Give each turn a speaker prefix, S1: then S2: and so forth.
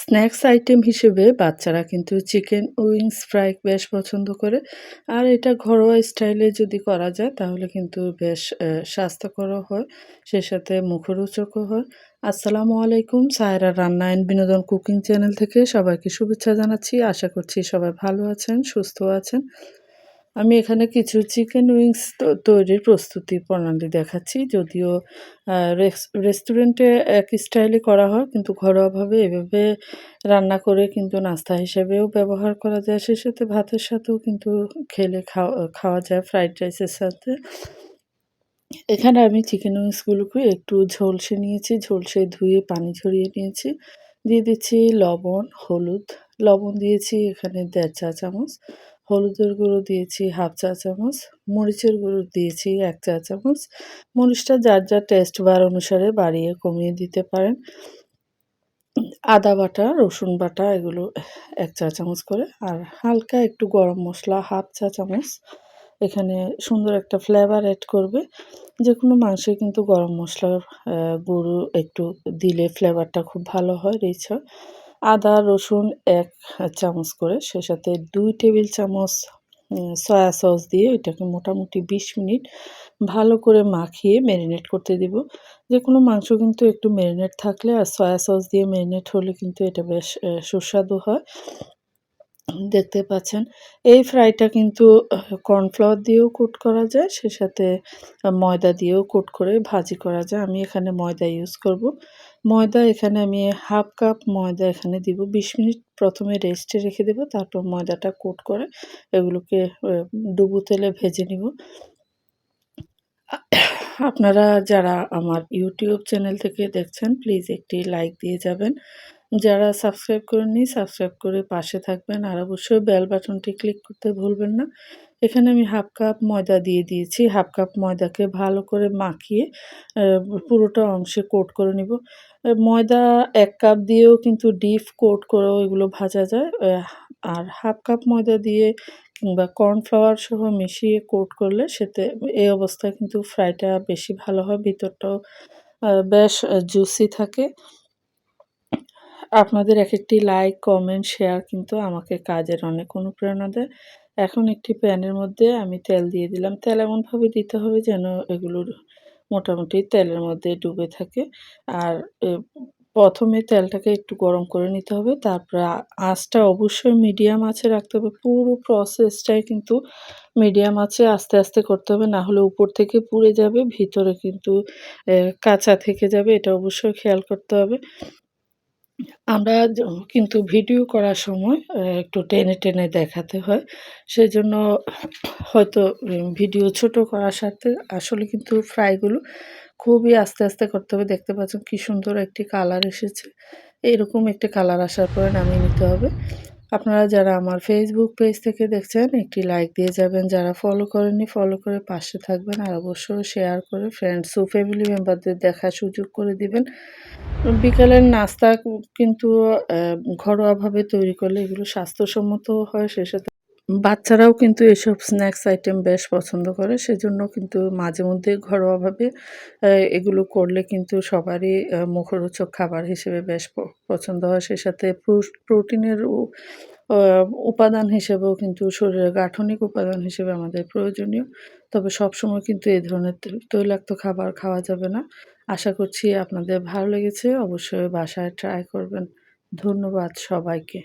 S1: Snacks item হিসেবে বাচ্চারা কিন্তু চিকেন উইংস, ফ্রাই বেশ পছন্দ করে। আর এটা ঘরোয়া স্টাইলে যদি করা যায়, তাহলে কিন্তু বেশ স্বাস্থ্যকরও হয়, সে সাথে মুখরোচকও হয়। আসসালামু আলাইকুম, সায়রা রান্না অ্যান্ড বিনোদন কুকিং চ্যানেল থেকে সবাইকে শুভেচ্ছা জানাচ্ছি। আশা করছি সবাই ভালো আছেন, সুস্থ আছেন। আমি এখানে কিছু চিকেন উইংস তৈরির প্রস্তুতি প্রণালী দেখাচ্ছি। যদিও রেস- রেস্টুরেন্টে এক স্টাইলে করা হয়, কিন্তু ঘরোয়াভাবে এভাবে রান্না করে কিন্তু নাস্তা হিসেবেও ব্যবহার করা যায়। সে সাথে ভাতের সাথেও কিন্তু খেলে খাওয়া খাওয়া যায় ফ্রাইড রাইসের সাথে। এখানে আমি চিকেন উইংসগুলোকে একটু ঝলসে নিয়েছি, ঝলসে ধুয়ে পানি ঝরিয়ে নিয়েছি। দিয়ে দিচ্ছি লবণ, হলুদ। লবণ দিয়েছি এখানে দেড় চা চামচ হলুদের গুঁড়ো দিয়েছি হাফ চা চামচ, মরিচের গুঁড়ো দিয়েছি এক চা চামচ। মরিচটা যার যার টেস্ট বার অনুসারে বাড়িয়ে কমিয়ে দিতে পারেন। আদা বাটা, রসুন বাটা এগুলো এক চা চামচ করে। আর হালকা একটু গরম মশলা হাফ চা চামচ। এখানে সুন্দর একটা ফ্লেভার অ্যাড করবে। যে কোনো মাংসে কিন্তু গরম মশলার গুঁড়ো একটু দিলে ফ্লেভারটা খুব ভালো হয়, রিচ হয়। আদা, রসুন এক চামচ করে সে সাথে দুই টেবিল চামচ সয়া সস দিয়ে এটাকে মোটামুটি বিশ মিনিট ভালো করে মাখিয়ে ম্যারিনেট করতে দিব। যে কোনো মাংস কিন্তু একটু ম্যারিনেট থাকলে আর সয়া সস দিয়ে ম্যারিনেট হলে কিন্তু এটা বেশ সুস্বাদু হয়। দেখতে পাচ্ছেন। এই ফ্রাইটা কিন্তু কর্নফ্লাওয়ার দিয়েও কোট করা যায়, সে সাথে ময়দা দিয়েও কোট করে ভাজি করা যায়। আমি এখানে ময়দা ইউজ করব। ময়দা এখানে আমি হাফ কাপ ময়দা এখানে দিব। বিশ মিনিট প্রথমে রেস্টে রেখে দেব, তারপর ময়দাটা কোট করে এগুলোকে ডুবো তেলে ভেজে নিব। আপনারা যারা আমার ইউটিউব চ্যানেল থেকে দেখছেন প্লিজ একটি লাইক দিয়ে যাবেন। যারা সাবস্ক্রাইব করেননি সাবস্ক্রাইব করে পাশে থাকবেন। আর অবশ্যই বেল বাটনটি ক্লিক করতে ভুলবেন না। এখানে আমি হাফ কাপ ময়দা দিয়ে দিয়েছি। হাফ কাপ ময়দাকে ভালো করে মাখিয়ে পুরোটা অংশে কোট করে নিব। ময়দা এক কাপ দিয়েও কিন্তু ডিপ কোট করেও এগুলো ভাজা যায়। আর হাফ কাপ ময়দা দিয়ে কিংবা কর্নফ্লাওয়ার সহ মিশিয়ে কোট করলে সেতে, এই অবস্থায় কিন্তু ফ্রাইটা বেশি ভালো হয়। ভিতরটাও বেশ জুসি থাকে। আপনাদের এক একটি লাইক কমেন্ট শেয়ার কিন্তু আমাকে কাজের অনেক অনুপ্রেরণা দেয়। এখন একটি প্যানের মধ্যে আমি তেল দিয়ে দিলাম। তেল এমনভাবে দিতে হবে যেন এগুলোর মোটামুটি তেলের মধ্যে ডুবে থাকে। আর প্রথমে তেলটাকে একটু গরম করে নিতে হবে। তারপরে আঁচটা অবশ্যই মিডিয়াম আঁচে রাখতে হবে। পুরো প্রসেসটাই কিন্তু মিডিয়াম আঁচে আস্তে আস্তে করতে হবে। না হলে উপর থেকে পুড়ে যাবে, ভিতরে কিন্তু কাঁচা থেকে যাবে। এটা অবশ্যই খেয়াল করতে হবে। আমরা কিন্তু ভিডিও করার সময় একটু টেনে, টেনে দেখাতে হয়। সেজন্য হয়তো ভিডিও ছোট করার সাথে আসলে কিন্তু ফ্রাইগুলো খুবই আস্তে, আস্তে করতে হবে। দেখতে পাচ্ছেন কি সুন্দর একটি কালার এসেছে। এরকম একটি কালার আসার পরে নামিয়ে নিতে হবে। আপনারা যারা আমার ফেসবুক পেজ থেকে দেখছেন, একটি লাইক দিয়ে যাবেন। যারা ফলো করেননি ফলো করে পাশে থাকবেন। আর অবশ্যই শেয়ার করে ফ্রেন্ডস ও ফ্যামিলি মেম্বারদের দেখার সুযোগ করে দিবেন। বিকালের নাস্তা কিন্তু ঘরোয়াভাবে তৈরি করলে এগুলো স্বাস্থ্যসম্মতও হয়, সে সাথে বাচ্চারাও কিন্তু এসব স্ন্যাক্স আইটেম বেশ পছন্দ করে। সেজন্য কিন্তু মাঝে মধ্যে ঘরোয়াভাবে এগুলো করলে কিন্তু সবারই মুখরোচক খাবার হিসেবে বেশ পছন্দ হয়। সে সাথে প্রোটিনের উপাদান হিসেবেও কিন্তু শরীরের গাঠনিক উপাদান হিসেবে আমাদের প্রয়োজনীয়। তবে সবসময় কিন্তু এই ধরনের তৈলাক্ত খাবার খাওয়া যাবে না। আশা করছি আপনাদের ভালো লেগেছে। অবশ্যই বাসায় ট্রাই করবেন। ধন্যবাদ সবাইকে।